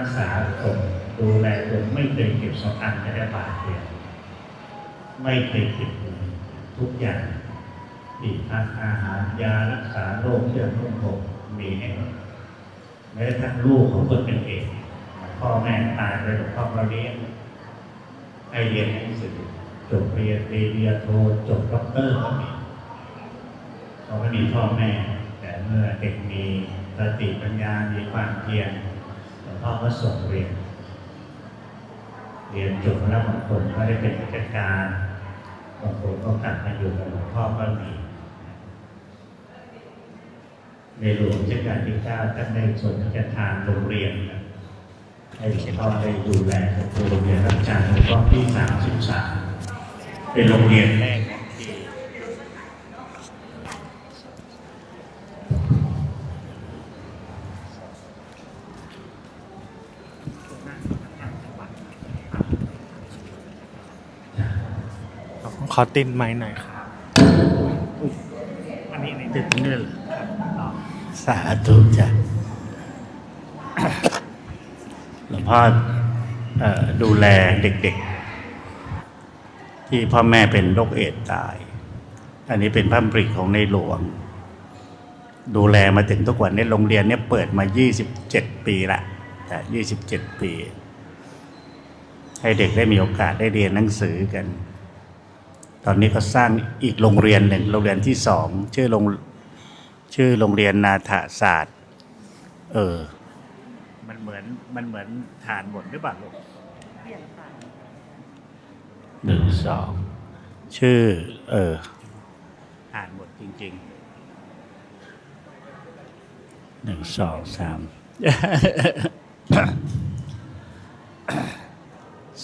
รักษาผมดูแลผมไม่เคยเก็บสตังค์ไม่ได้บาทเดียวไม่เคยเก็บเงินทุกอย่างที่ทานอาหารยารักษาโรคเชื่อมโรคผมมีให้หมดแม้ทั่งลูกของคนเป็นเอกพ่อแม่ตายไปหลวงพ่อก็เลี้ยงให้เรียนหนังสือจบปริญญาตรีปริญญาโทจบด็อกเตอร์ก็มีเขาไม่มีพ่อแม่ แต่เมื่อเด็กมีสติปัญญา มีความเพียร พ่อก็ส่งเรียน เรียนจบแล้วบางคนก็ได้เป็นผู้จัดการบางคนก็กลับมาอยู่กับหลวงพ่อก็มีในหลวงรัชกาลที่เก้าท่านได้ทรงพระราชทานโรงเรียนให้หลวงพ่อได้ดูแลโรงเรียนรัชกาลหลวงพ่อที่สามสิบสามเป็นโรงเรียนแรกข องที่ขอตินไม้หน่อยครับอันนี้ในตึกนี่เหรอครับสาธุจ้ะหลวงพ่อดูแลเด็กๆ ที่พ่อแม่เป็นโรคเอดส์ตาย อันนี้เป็นพระบริของในหลวง ดูแลมาถึงทุกวันนี้โรงเรียนเนี่ยเปิดมา 27 ปีละแต่27 ปี ให้เด็กได้มีโอกาสได้เรียนหนังสือกัน ตอนนี้ก็สร้างอีกโรงเรียนหนึ่งโรงเรียนที่สองชื่อโรงชื่อโรงเรียนนาถศาสตร์ เออ มันเหมือนมันเหมือนฐานบทหรือเปล่าลูกหนึ่งสองชื่อ เออฐานบทจริงๆหนึ่งสองสาม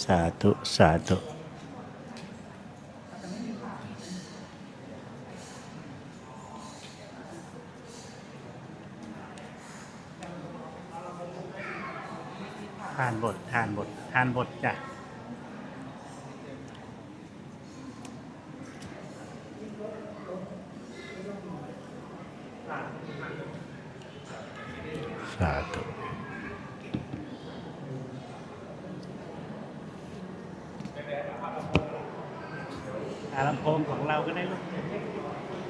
สาธุ สาธุ ทานบททานบททานบทจ้ะ สาธุ เอาลำโพงของเราก็ได้ลูก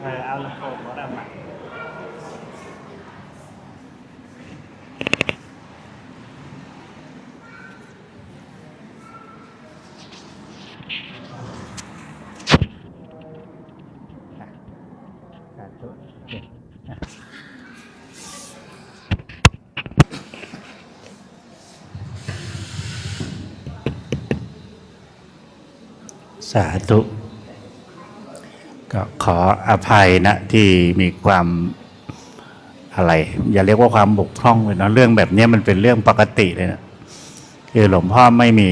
เออเอาลำโพงของเรามา สาธุ สาธุก็ขออภัยนะที่มีความอะไร อย่าเรียกว่าความบกพร่องเลยเนาะเรื่องแบบนี้มันเป็นเรื่องปกติเลยนะคือหลวงพ่อไม่มี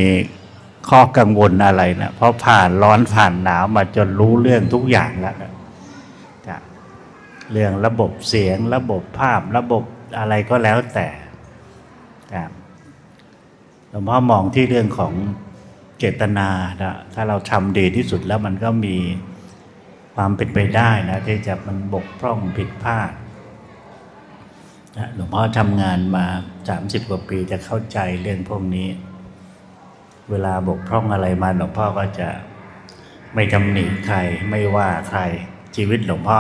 ข้อกังวลอะไรนะเพราะผ่านร้อนผ่านหนาวมาจนรู้เรื่องทุกอย่างแล้วนะจ้ะเรื่องระบบเสียง ระบบภาพระบบอะไรก็แล้วแต่หลวงพ่อมองที่เรื่องของ เจตนานะถ้าเราทำดีที่สุดแล้วมันก็มีความเป็นไปได้นะที่จะมันบกพร่องผิดพลาดนะหลวงพ่อทำงานมา 30 กว่าปีจะเข้าใจเรื่องพวกนี้ เวลาบกพร่องอะไรมาหลวงพ่อก็จะไม่ตำหนิใครไม่ว่าใครชีวิตหลวงพ่อ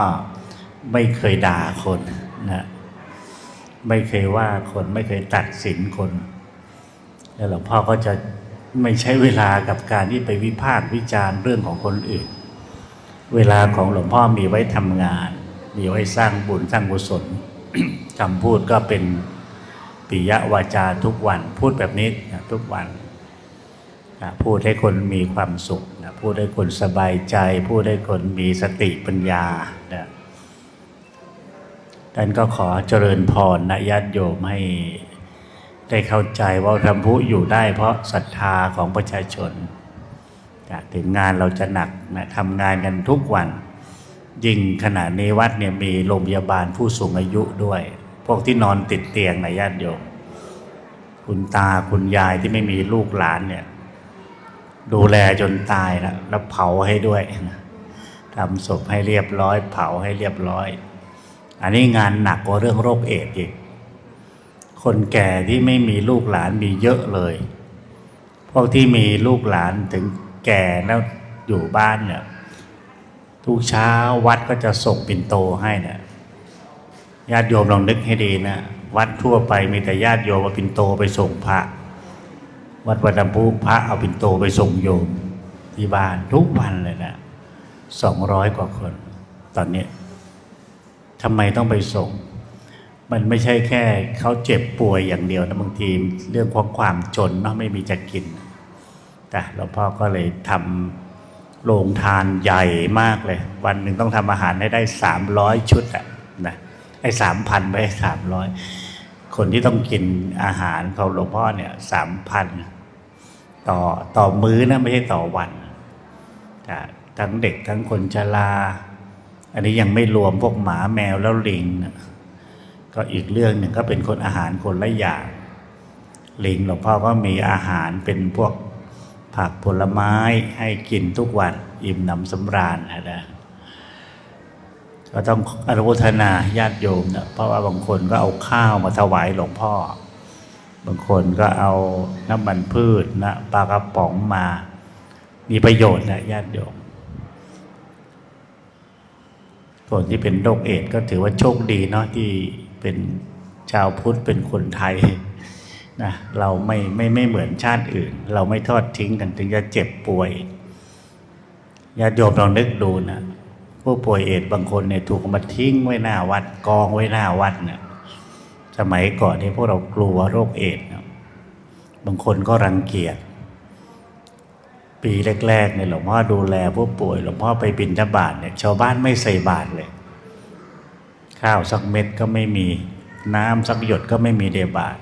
ไม่เคยด่าคนนะไม่เคยว่าคนไม่เคยตัดสินคน แล้วหลวงพ่อก็จะ ไม่ใช้เวลากับการที่ไปวิพากษ์วิจารณ์เรื่องของคนอื่น เวลาของหลวงพ่อมีไว้ทำงาน มีไว้สร้างบุญสร้างกุศลคำพูดก็เป็นปิยวาจาทุกวัน พูดแบบนี้นะทุกวันนะพูดให้คนมีความสุขนะพูดให้คนสบายใจ พูดให้คนมีสติปัญญานะท่านก็ขอเจริญพรนะญาติโยมให้ ได้เข้าใจว่าธรรมพุอยู่ได้เพราะศรัทธาของประชาชนถึงงานเราจะหนักนะทำงานกันทุกวัน ยิ่งขณะนี้วัดเนี่ยมีโรงพยาบาลผู้สูงอายุด้วย พวกที่นอนติดเตียงนะญาติโยมคุณตาคุณยายที่ไม่มีลูกหลานเนี่ยดูแลจนตายแล้วแล้วเผาให้ด้วยนะทำศพให้เรียบร้อย เผาให้เรียบร้อย อันนี้งานหนักกว่าเรื่องโรคเอดส์อีก คนแก่ที่ไม่มีลูกหลานมีเยอะเลย พวกที่มีลูกหลานถึงแก่แล้วอยู่บ้านเนี่ย ทุกเช้าวัดก็จะส่งปิ่นโตให้เนี่ยญาติโยมลองนึกให้ดีนะวัดทั่วไปมีแต่ญาติโยมเอาปิ่นโตไปส่งพระ วัดวันดำพุพระเอาปิ่นโตไปส่งโยมที่บ้านทุกวันเลยนะสองร้อยกว่าคน ตอนนี้ทำไมต้องไปส่ง มันไม่ใช่แค่เขาเจ็บป่วยอย่างเดียวนะบางทีเรื่องของความจนเนาะไม่มีจะกินแต่หลวงพ่อก็เลยทำโรงทานใหญ่มากเลย วันหนึ่งต้องทำอาหารให้ได้สามร้อยชุดอะนะไอ้สามพันไปสามร้อยคนที่ต้องกินอาหารของหลวงพ่อเนี่ยสามพันต่อต่อมื้อนะไม่ใช่ต่อวันทั้งเด็กทั้งคนชราอันนี้ยังไม่รวมพวกหมาแมวแล้วลิงนะ ก็อีกเรื่องหนึ่งก็เป็นคนอาหารคนละอย่างลิงหลวงพ่อก็มีอาหารเป็นพวกผักผลไม้ให้กินทุกวัน อิ่มหนำสำราญนะก็ต้องอนุโมทนาญาติโยมนะเพราะว่าบางคนก็เอาข้าวมาถวายหลวงพ่อ บางคนก็เอาน้ำมันพืชนะปลากระป๋องมา มีประโยชน์นะญาติโยมส่วนที่เป็นโรคเอดก็ถือว่าโชคดีเนาะที่ เป็นชาวพุทธเป็นคนไทยนะเราไม่ไม่ไม่เหมือนชาติอื่น เราไม่ทอดทิ้งกันถึงจะเจ็บป่วยญาติโยมลองนึกดูนะผู้ป่วยเอดส์บางคนเนี่ยถูกมาทิ้งไว้หน้าวัดกองไว้หน้าวัดเนี่ยสมัยก่อนที่พวกเรากลัวโรคเอดส์นะบางคนก็รังเกียจปีแรกๆเนี่ยหลวงพ่อดูแลผู้ป่วยหลวงพ่อไปบิณฑบาตเนี่ยชาวบ้านไม่ใส่บาตรเลย ข้าวสักเม็ดก็ไม่มี น้ำสักหยดก็ไม่มีเดบาตร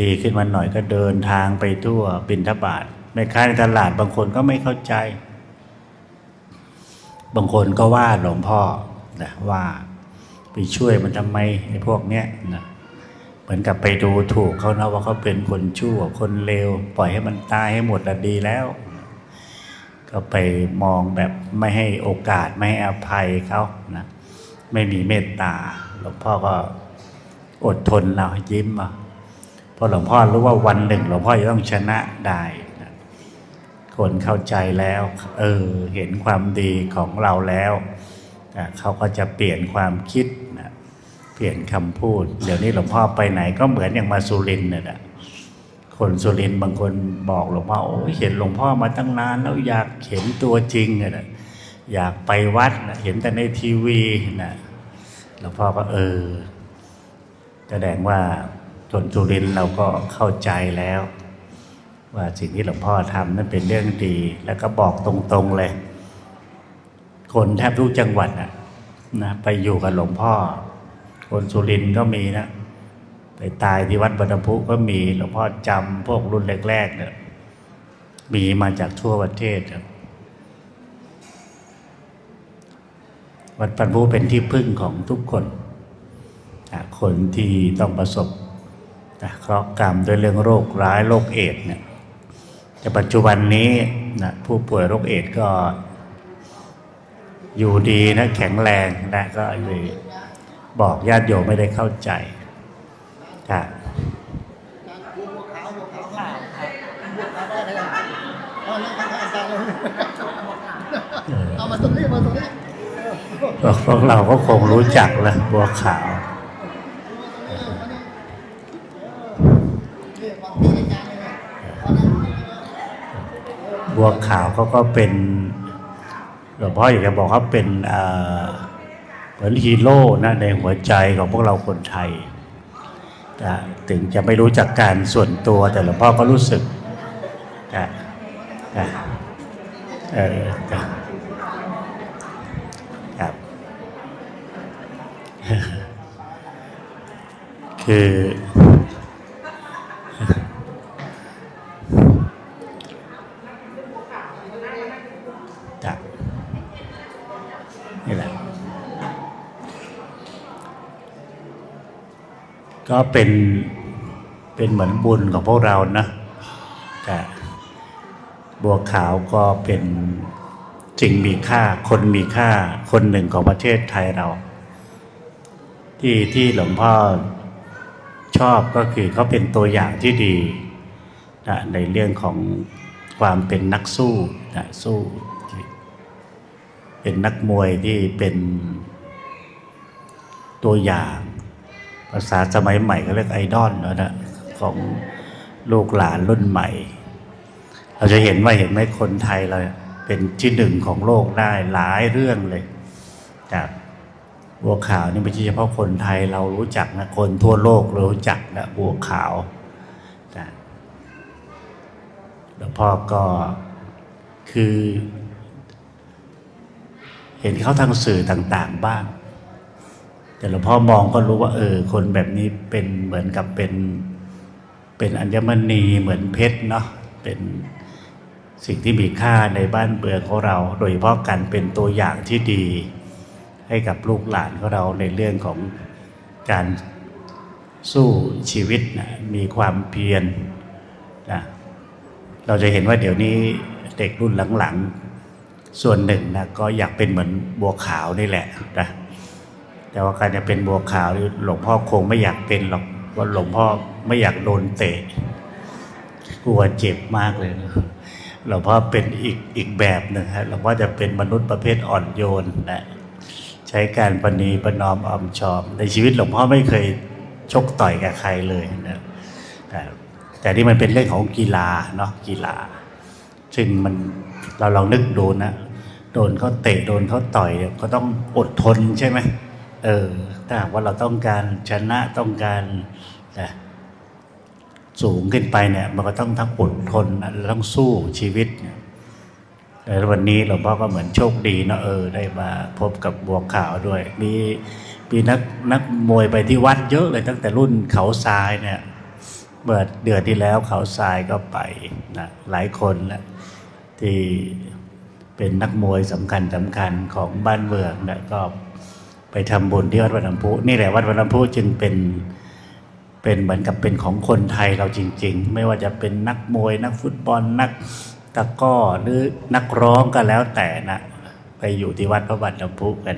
ดีขึ้นมาหน่อยก็เดินทางไปทั่วบิณฑบาตแม่ค้าในตลาดบางคนก็ไม่เข้าใจ บางคนก็ว่าหลวงพ่อนะว่าไปช่วยมันทำไมไอ้พวกเนี้ยนะเหมือนกับไปดูถูกเขานะว่าเขาเป็นคนชั่วคนเลวปล่อยให้มันตายให้หมดละดีแล้ว ก็ไปมองแบบไม่ให้โอกาสไม่ให้อภัยเขานะไม่มีเมตตาหลวงพ่อก็อดทนเรายิ้มอะเพราะหลวงพ่อรู้ว่าวันหนึ่งหลวงพ่อจะต้องชนะได้นะคนเข้าใจแล้ว เออเห็นความดีของเราแล้วนะเขาก็จะเปลี่ยนความคิดนะเปลี่ยนคำพูด เดี๋ยวนี้หลวงพ่อไปไหนก็เหมือนอย่างมาสุรินทร์เนี่ยนะ คนสุรินทร์บางคนบอกหลวงพ่อโอ้เห็นหลวงพ่อมาตั้งนานแล้วอยากเห็นตัวจริงนะอยากไปวัดนะเห็นแต่ในทีวีนะหลวงพ่อก็เออแสดงว่าคนสุรินทร์เราก็เข้าใจแล้ว ว่าสิ่งที่หลวงพ่อทำนั้นเป็นเรื่องดี แล้วก็บอกตรงๆเลย คนแทบทุกจังหวัดนะนะไปอยู่กับหลวงพ่อ คนสุรินทร์ก็มีนะ ไปตายที่วัดบรรพุก็มีหลวงพ่อจำพวกรุ่นแรกๆเนี่ยมีมาจากทั่วประเทศครับวัดบรรพุเป็นที่พึ่งของทุกคน คนที่ต้องประสบเคราะห์กรรมด้วยเรื่องโรคร้ายโรคเอดส์เนี่ยแต่ปัจจุบันนี้นะผู้ป่วยโรคเอดส์ก็อยู่ดีนะแข็งแรงนะก็เลยบอกญาติโยมไม่ได้เข้าใจ ครับเอามาตรงนี้มาตรงนี้พวกเราก็คงรู้จักแหละบัวขาวนี่ความที่อาจารย์เลยนะตอนนั้นบัวขาวเขาก็เป็นหลวงพ่ออยากจะบอกเขาเป็นเอ่อเหมือนฮีโร่นะในหัวใจของพวกเราคนไทยแต่ ถึงจะไม่รู้จักการส่วนตัวแต่หลวงพ่อก็รู้สึกเออครับคือ จ้ะนี่แหละ ก็เป็นเป็นเหมือนบุญของพวกเรานะแต่บัวขาวก็เป็นสิ่งมีค่า คนมีค่าคนหนึ่งของประเทศไทยเรา ที่ที่หลวงพ่อชอบก็คือเขาเป็นตัวอย่างที่ดีนะในเรื่องของความเป็นนักสู้นะสู้ เป็นนักมวยที่เป็นตัวอย่างาษาสมัยใหม่ก็เรียกไอดอลแล้วนะของลูกหลานรุ่นใหม่ เราจะเห็นว่าเห็นไหมคนไทยเราเป็นที่หนึ่งของโลกได้หลายเรื่องเลย จากบัวขาวนี่ไม่ใช่เฉพาะคนไทยเรารู้จักนะคนทั่วโลกรู้จักนะบัวขาวนะแล้วพ่อก็คือ เห็นเขาทางสื่อต่าง ๆ บ้าง แต่หลวงพ่อมองก็รู้ว่า เออ คนแบบนี้เป็นเหมือนกับเป็น เป็นอัญมณีเหมือนเพชรเนาะเป็นสิ่งที่มีค่าในบ้านเบืองของเรา โดยเฉพาะการเป็นตัวอย่างที่ดี ให้กับลูกหลานของเราในเรื่องของการสู้ชีวิตนะมีความเพียรนะเราจะเห็นว่าเดี๋ยวนี้เด็กรุ่นหลังๆ ส่วนหนึ่งนะก็อยากเป็นเหมือนบัวขาวนี่แหละนะ แต่ว่าการจะเป็นบัวขาวหลวงพ่อคงไม่อยากเป็นหรอกว่าหลวงพ่อไม่อยากโดนเตะกลัวเจ็บมากเลยนะหลวงพ่อเป็นอีกอีกแบบหนึ่งฮะหลวงพ่อจะเป็นมนุษย์ประเภทอ่อนโยนนะใช้การประนีประนอมออมชอม ในชีวิตหลวงพ่อไม่เคยชกต่อยกับใครเลยนะแต่แต่นี่มันเป็นเรื่องของกีฬาเนาะกีฬา ซึ่งมันเราลองนึกดูนะโดนเขาเตะโดนเขาต่อยเนี่ยก็ต้องอดทนใช่ไหม เออถ้าหากว่าเราต้องการชนะต้องการนะสูงขึ้นไปเนี่ย มันก็ต้องทั้งอดทนนะต้องสู้ชีวิตเนี่ยแล้ววันนี้หลวงพ่อก็เหมือนโชคดีเนอะเออ ได้มาพบกับบัวขาวด้วย มีมีนักนักมวยไปที่วัดเยอะเลยตั้งแต่รุ่นเขาทรายเนี่ยเมื่อเดือนที่แล้วเขาทรายก็ไปนะหลายคนแหละที่เป็นนักมวยสำคัญสำคัญของบ้านเมืองนี่ยก็ ไปทำบุญที่วัดวันน้ำพุนี่แหละวัดวันน้ำพุจึงเป็นเป็นเหมือนกับเป็นของคนไทยเราจริง ๆ ไม่ว่าจะเป็นนักมวย นักฟุตบอลนักตะก้อหรือนักร้องก็แล้วแต่นะไปอยู่ที่วัดพระบาทน้ำพุกัน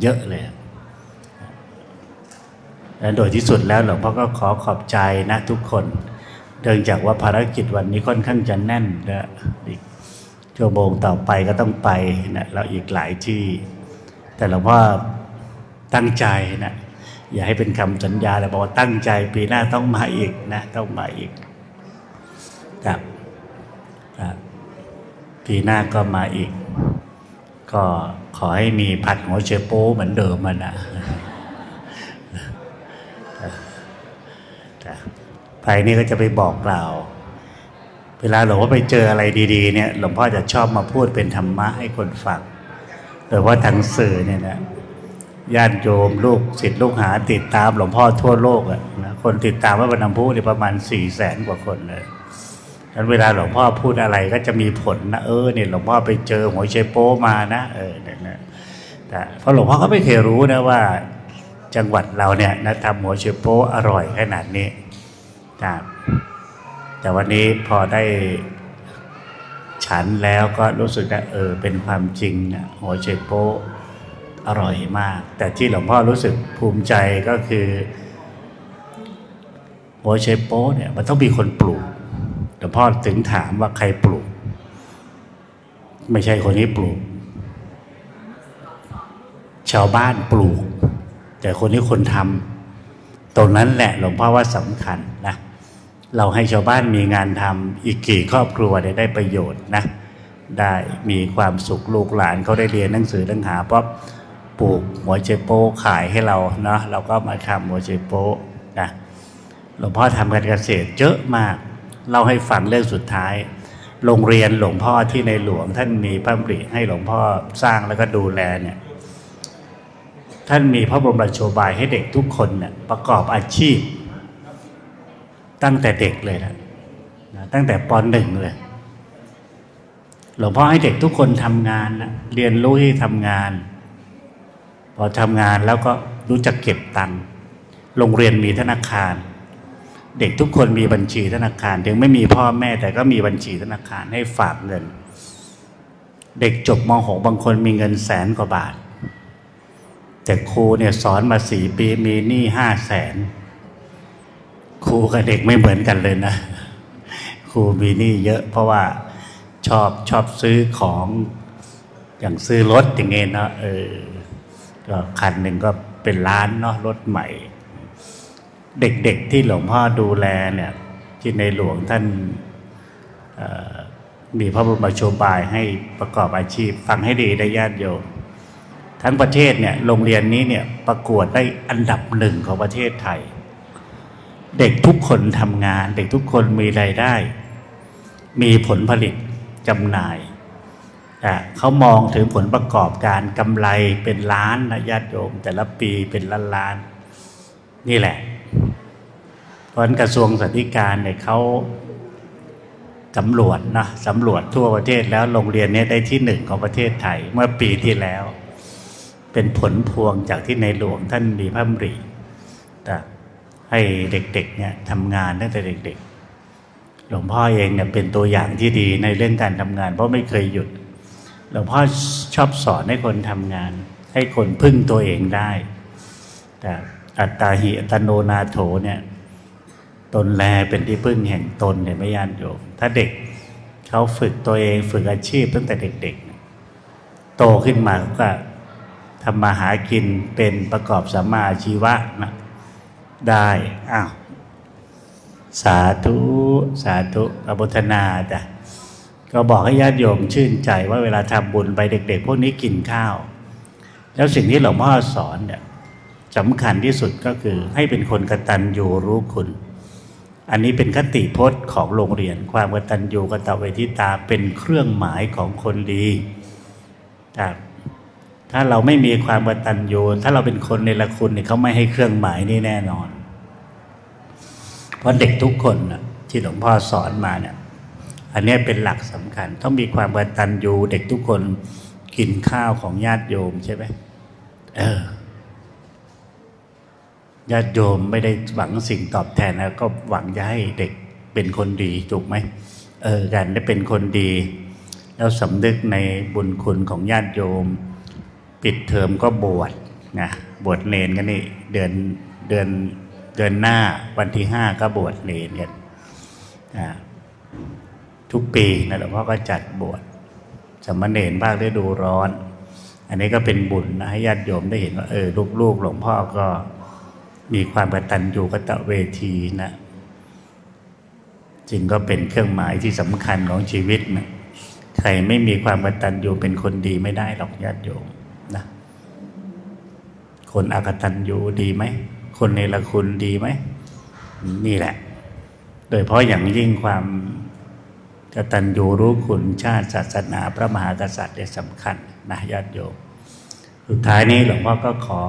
เยอะเลยและโดยที่สุดแล้วหลวงพ่อก็ขอขอบใจนะทุกคนเนื่องจากว่าภารกิจวันนี้ค่อนข้างจะแน่นนะอีกชั่วโมงต่อไปก็ต้องไปนะแล้วอีกหลายที่ แต่หลวงพ่อตั้งใจนะอย่าให้เป็นคำสัญญาเลยบอกว่าตั้งใจปีหน้าต้องมาอีกนะต้องมาอีกครับปีหน้าก็มาอีก ก็ขอให้มีผัดหัวเชโป้เหมือนเดิมมันนะครับไปนี่ก็จะไปบอกกล่าว เวลาหลวงพ่อไปเจออะไรดี ๆ เนี่ย หลวงพ่อจะชอบมาพูดเป็นธรรมะให้คนฟัง โดยเฉพาทางสื่อเนี่ยนะญาติโยมลูกศิษย์ลูกหาติดตามหลวงพ่อทั่วโลกอะนะคนติดตามว่าบรรณพุเนี่ยประมาณสี่แสนกว่าคนเลยดังนั้นเวลาหลวงพ่อพูดอะไรก็จะมีผลนะเออเนี่ยหลวงพ่อไปเจอหัวเชโป้มานะเออเนี่ยนะแต่เพราะหลวงพ่อก็ไม่เคยรู้นะว่าจังหวัดเราเนี่ยนะทำหัวเชโป้อร่อยขนาดนี้ครับแต่วันนี้พอได้ ฉันแล้วก็รู้สึกว่าเออเป็นความจริงนะหัวเชโปอร่อยมาก แต่ที่หลวงพ่อรู้สึกภูมิใจก็คือหัวเชโปเนี่ยมันต้องมีคนปลูกหลวงพ่อถึงถามว่าใครปลูก ไม่ใช่คนนี้ปลูก ชาวบ้านปลูก แต่คนนี้คนทำตรงนั้นแหละหลวงพ่อว่าสำคัญนะ เราให้ชาวบ้านมีงานทำอีกกี่ครอบครัวได้ได้ประโยชน์นะ ได้มีความสุขลูกหลานเขาได้เรียนหนังสือหนังหาเพราะปลูกหัวเชโป้ขายให้เราเนาะเราก็มาทำหัวเชโป้นะหลวงพ่อทำการเกษตรเยอะมากเล่าให้ฟังเรื่องสุดท้าย โรงเรียนหลวงพ่อที่ในหลวงท่านมีพระบริให้หลวงพ่อสร้างแล้วก็ดูแลเนี่ยท่านมีพระบรมราโชบายให้เด็กทุกคนเนี่ยประกอบอาชีพ ตั้งแต่เด็กเลยนะตั้งแต่ปหนึ่งเลย หลวงพ่อให้เด็กทุกคนทำงานนะเรียนรู้ที่ทำงาน พอทำงานแล้วก็รู้จักเก็บตังค์โรงเรียนมีธนาคาร เด็กทุกคนมีบัญชีธนาคาร ถึงไม่มีพ่อแม่แต่ก็มีบัญชีธนาคารให้ฝากเงิน เด็กจบม .6 บางคนมีเงินแสนกว่าบาท แต่ครูเนี่ยสอนมาสี่ปีมีหนี้ห้าแสน ครูกับเด็กไม่เหมือนกันเลยนะครูมีนี่เยอะเพราะว่าชอบชอบซื้อของอย่างซื้อรถอย่างเงี้ยเนาะเออก็คันหนึ่งก็เป็นล้านเนาะรถใหม่ เด็กๆที่หลวงพ่อดูแลเนี่ยที่ในหลวงท่านมีพระบรมโชบายให้ประกอบอาชีพ ฟังให้ดีได้ญาติโยมทั้งประเทศเนี่ยโรงเรียนนี้เนี่ยประกวดได้อันดับหนึ่งของประเทศไทย เด็กทุกคนทำงาน เด็กทุกคนมีรายได้ มีผลผลิตจำหน่ายอะเขามองถึงผลประกอบการกำไรเป็นล้านนะญาติโยม แต่ละปีเป็นล้านล้าน นี่แหละ เพราะนกระทรวงสาธการเนี่ยเขาสำรวจนะสำรวจทั่วประเทศแล้วโรงเรียนนี้ได้ที่หนึ่งของประเทศไทยเมื่อปีที่แล้ว เป็นผลพวงจากที่ในหลวงท่านมีพระดำริแต่ ให้เด็กๆเนี่ยทำงานตั้งแต่เด็ก ๆ หลวงพ่อเองเนี่ยเป็นตัวอย่างที่ดีในเรื่องการทำงาน เพราะไม่เคยหยุด หลวงพ่อชอบสอนให้คนทำงาน ให้คนพึ่งตัวเองได้ แต่อัตตาหิอัตโนนาโถเนี่ยตนแลเป็นที่พึ่งแห่งตนเนี่ยไม่ยานโยมถ้าเด็กเขาฝึกตัวเองฝึกอาชีพตั้งแต่เด็ก ๆ โตขึ้นมาก็ทำมาหากินเป็นประกอบสัมมาอาชีวะนะ ได้อ้าวสาธุสาธุอนุโมทนาจ้ะก็บอกให้ญาติโยมชื่นใจว่าเวลาทำบุญไปเด็ก ๆ พวกนี้กินข้าว แล้วสิ่งที่หลวงพ่อสอนเนี่ยสำคัญที่สุดก็คือให้เป็นคนกตัญญูรู้คุณ อันนี้เป็นคติพจน์ของโรงเรียน ความกตัญญูกตเวทิตาเป็นเครื่องหมายของคนดีแต่ ถ้าเราไม่มีความกตัญญูถ้าเราเป็นคนในละคุณเนี่ยเขาไม่ให้เครื่องหมายนี่แน่นอน เพราะเด็กทุกคนน่ะที่หลวงพ่อสอนมาเนี่ย อันนี้เป็นหลักสำคัญ ต้องมีความกตัญญูเด็กทุกคนกินข้าวของญาติโยมใช่ไหมเออญาติโยมไม่ได้หวังสิ่งตอบแทนนะก็หวังจะให้เด็กเป็นคนดีถูกไหมเออการได้เป็นคนดี แล้วสำนึกในบุญคุณของญาติโยม ปิดเทอมก็บวชนะบวชเนนกันนี่เดือนเดือนเดือนหน้าวันที่ห้าก็บวชเนนกันนะทุกปีนะหลวงพ่อก็จัดบวชสามเณรภาคฤดูร้อน อันนี้ก็เป็นบุญนะให้ญาติโยมได้เห็นว่าเออลูกๆหลวงพ่อก็มีความกตัญญูกตเวทีนะจึงก็เป็นเครื่องหมายที่สำคัญของชีวิตนะใครไม่มีความกตัญญูเป็นคนดีไม่ได้หรอกญาติโยม คนอากตัญญูดีไหม คนในละคุณดีไหม นี่แหละ โดยเพราะอย่างยิ่งความกตัญญูรู้คุณชาติศาสนา พระมหากษัตริย์เนี่ยสำคัญนะญาติโยม สุดท้ายนี้หลวงพ่อก็ขอ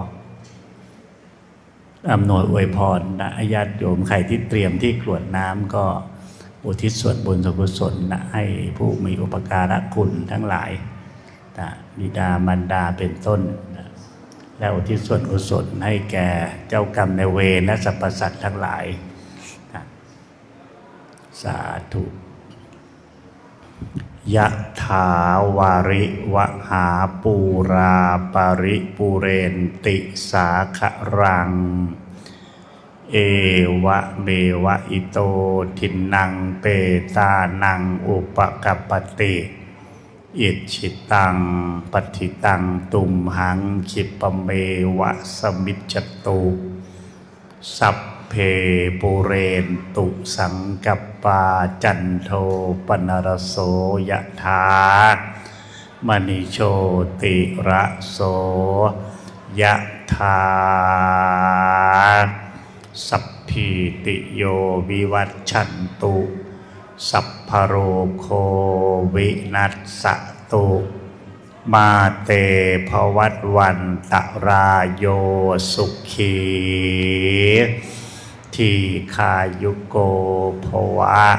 อำนวยอวยพรนะญาติโยมใครที่เตรียมที่กรวดน้ำก็อุทิศส่วนบุญส่วนกุศลนะให้ผู้มีอุปการะคุณทั้งหลายนะบิดามารดาเป็นต้น และอุทิศส่วนกุศลให้แก่เจ้ากรรมในเวรและสรรพสัตว์ทั้งหลาย สาธุยะถาวาริวหาปูราปาริปูเรนติสาขรัง เอวะเมวะอิโตทินังเปตานังอุปกปปติ อิชิตังปฏิตังตุมหังคิปเมวะสมิจจตุสัพเพปุเรนตุสังกปาจันโทปนรโสยะถามณิโชติระโสยะถาสัพพิติโยวิวัชชันตุ สัพ โรโควินัสสตุ มาเตภวัตวันตรายโยสุขีทีคายุโกภวะ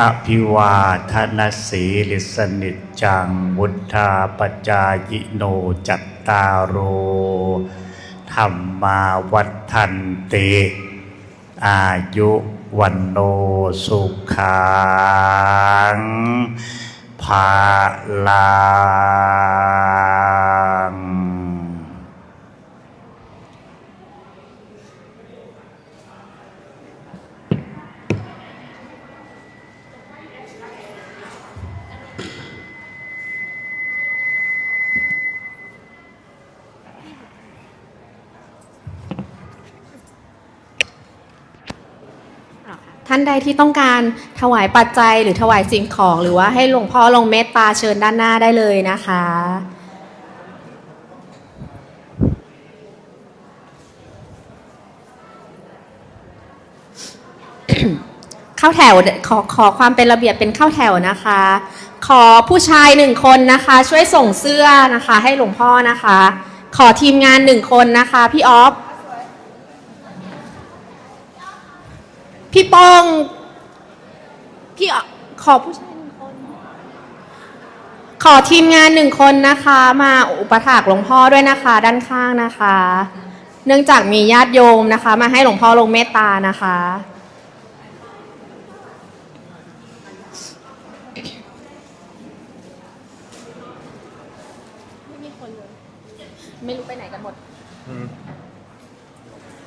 อภิวาทนาสีลิสนิจจังวุธาปจายโนจัตตารโรธรรมาวัฏันเต อายุวันโนสุขังภาลัง ท่านใดที่ต้องการถวายปัจจัยหรือถวายสิ่งของ หรือว่าให้หลวงพ่อลงเมตตาเชิญด้านหน้าได้เลยนะคะ เข้าแถวขอขอความเป็นระเบียบเป็นเข้าแถวนะคะ ขอผู้ชายหนึ่งคนนะคะ ช่วยส่งเสื้อนะคะ ให้หลวงพ่อนะคะ ขอทีมงานหนึ่งคนนะคะ พี่ออฟ พี่โป้งพี่ออฟขอผู้ชายหนึ่งคน ขอทีมงานหนึ่งคนนะคะ มาอุปถากหลวงพ่อด้วยนะคะ ด้านข้างนะคะ เนื่องจากมีญาติโยมนะคะ มาให้หลวงพ่อลงเมตตานะคะ ไม่มีคนเลย ไม่รู้ไปไหนกันหมด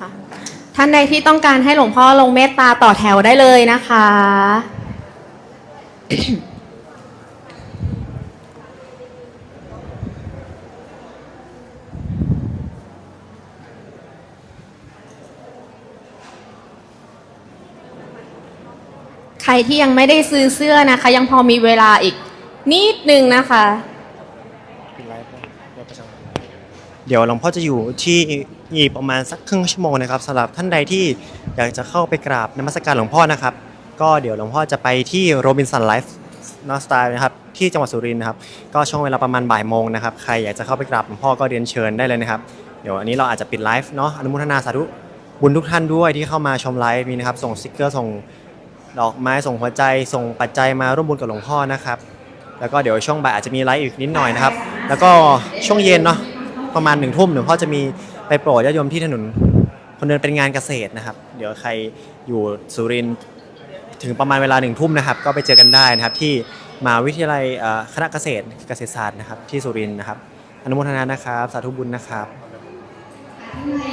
ค่ะท่านใดที่ต้องการให้หลวงพ่อลงเมตตาต่อแถวได้เลยนะคะ ใครที่ยังไม่ได้ซื้อเสื้อนะคะ ยังพอมีเวลาอีกนิดนึงนะคะ เดี๋ยวหลวงพ่อจะอยู่ที่ อีกประมาณสักครึ่งชั่วโมงนะครับสำหรับท่านใดที่อยากจะเข้าไปกราบนมัสการหลวงพ่อนะครับ ก็เดี๋ยวหลวงพ่อจะไปที่โรบินสันไลฟ์นอสไตล์นะครับที่จังหวัดสุรินทร์นะครับ ก็ช่วงเวลาประมาณบ่ายโมงนะครับ ใครอยากจะเข้าไปกราบหลวงพ่อก็เรียนเชิญได้เลยนะครับ เดี๋ยวอันนี้เราอาจจะปิดไลฟ์เนาะอนุโมทนาสาธุบุญทุกท่านด้วยที่เข้ามาชมไลฟ์นี้นะครับ ส่งสติกเกอร์ส่งดอกไม้ส่งหัวใจ ส่งปัจจัยมาร่วมบุญกับหลวงพ่อนะครับแล้วก็เดี๋ยวช่วงบ่ายอาจจะมีไลฟ์อีกนิดหน่อยนะครับ แล้วก็ช่วงเย็นเนาะประมาณหนึ่งทุ่มหลวงพ่อจะมี ไปโปรดญาติโยมที่ถนนคนเดินเป็นงานเกษตรนะครับ เดี๋ยวใครอยู่สุรินทร์ถึงประมาณเวลาหนึ่งทุ่มนะครับ ก็ไปเจอกันได้นะครับที่มหาวิทยาลัยเอ่อคณะเกษตรเกษตรศาสตร์นะครับที่สุรินทร์นะครับอนุโมทนานะครับ สาธุบุญนะครับท่านใด